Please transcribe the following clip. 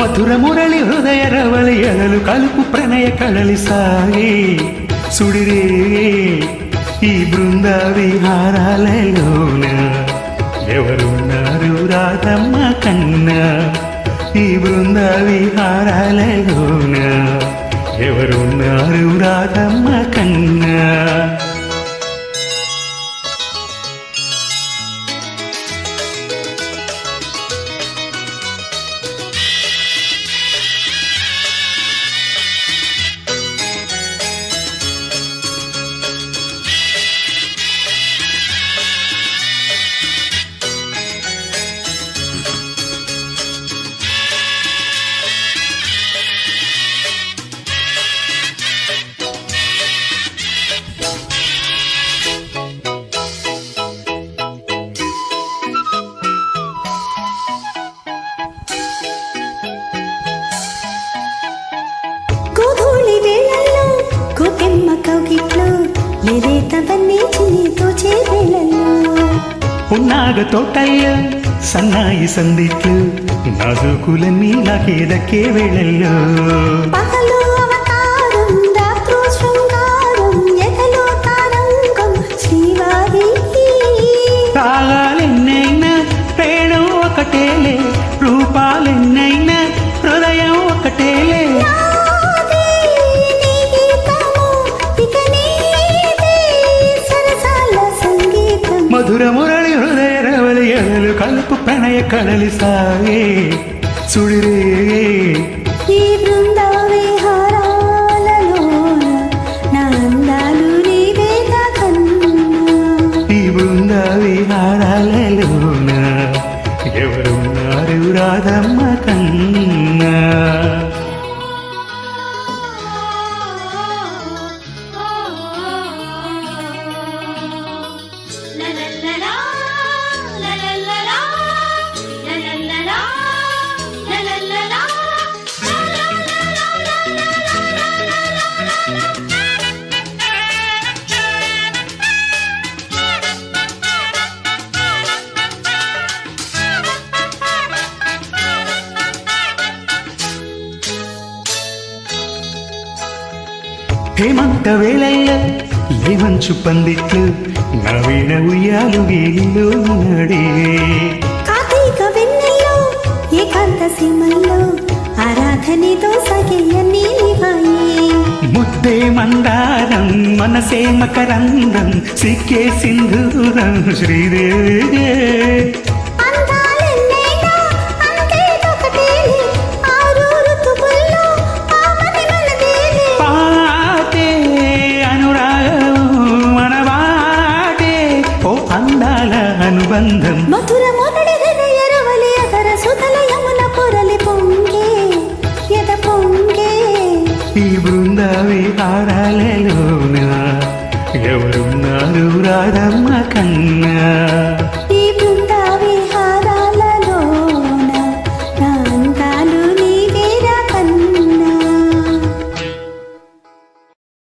మధుర హృదయ రవళి అలలు కలుపు ప్రణయ కళలి సాగి సుడిరే ఈ బృంద విహారాలలోన ఎవరున్నారు రాధమ్మ కన్నా? ఈ బృంద విహారాలలోన ఎవరున్నారు రాధమ్మ కన్నా? పున్నాగ తోటల్లో సన్నాయి సందిట్లు నాజుకులన్నీ నాకేదక్కే వేళల్లో. ఎడలు కలుపు ప్రణయ కడలి సాగే హేమంత వేళల్లో లేవంచు పందిట్లు నవీన ఉయ్యాలు వీధిలో నడే. కార్తీక వెన్నెల్లో ఏకాంత సీమల్లో ఆరాధనతో సగేయ నీలివాయి ముద్దే మందారం మనసే మకరందం సిక్కే సింధూరం శ్రీదేవి. అనుబంధం మధుర మొదటి హృదయ రవలి అదర సుతల యమున పొరలి పొంగే ఎద పొంగే. ఈ బృంద విహారాలలోన ఎవరున్నారు రాధమ్మ కన్నా?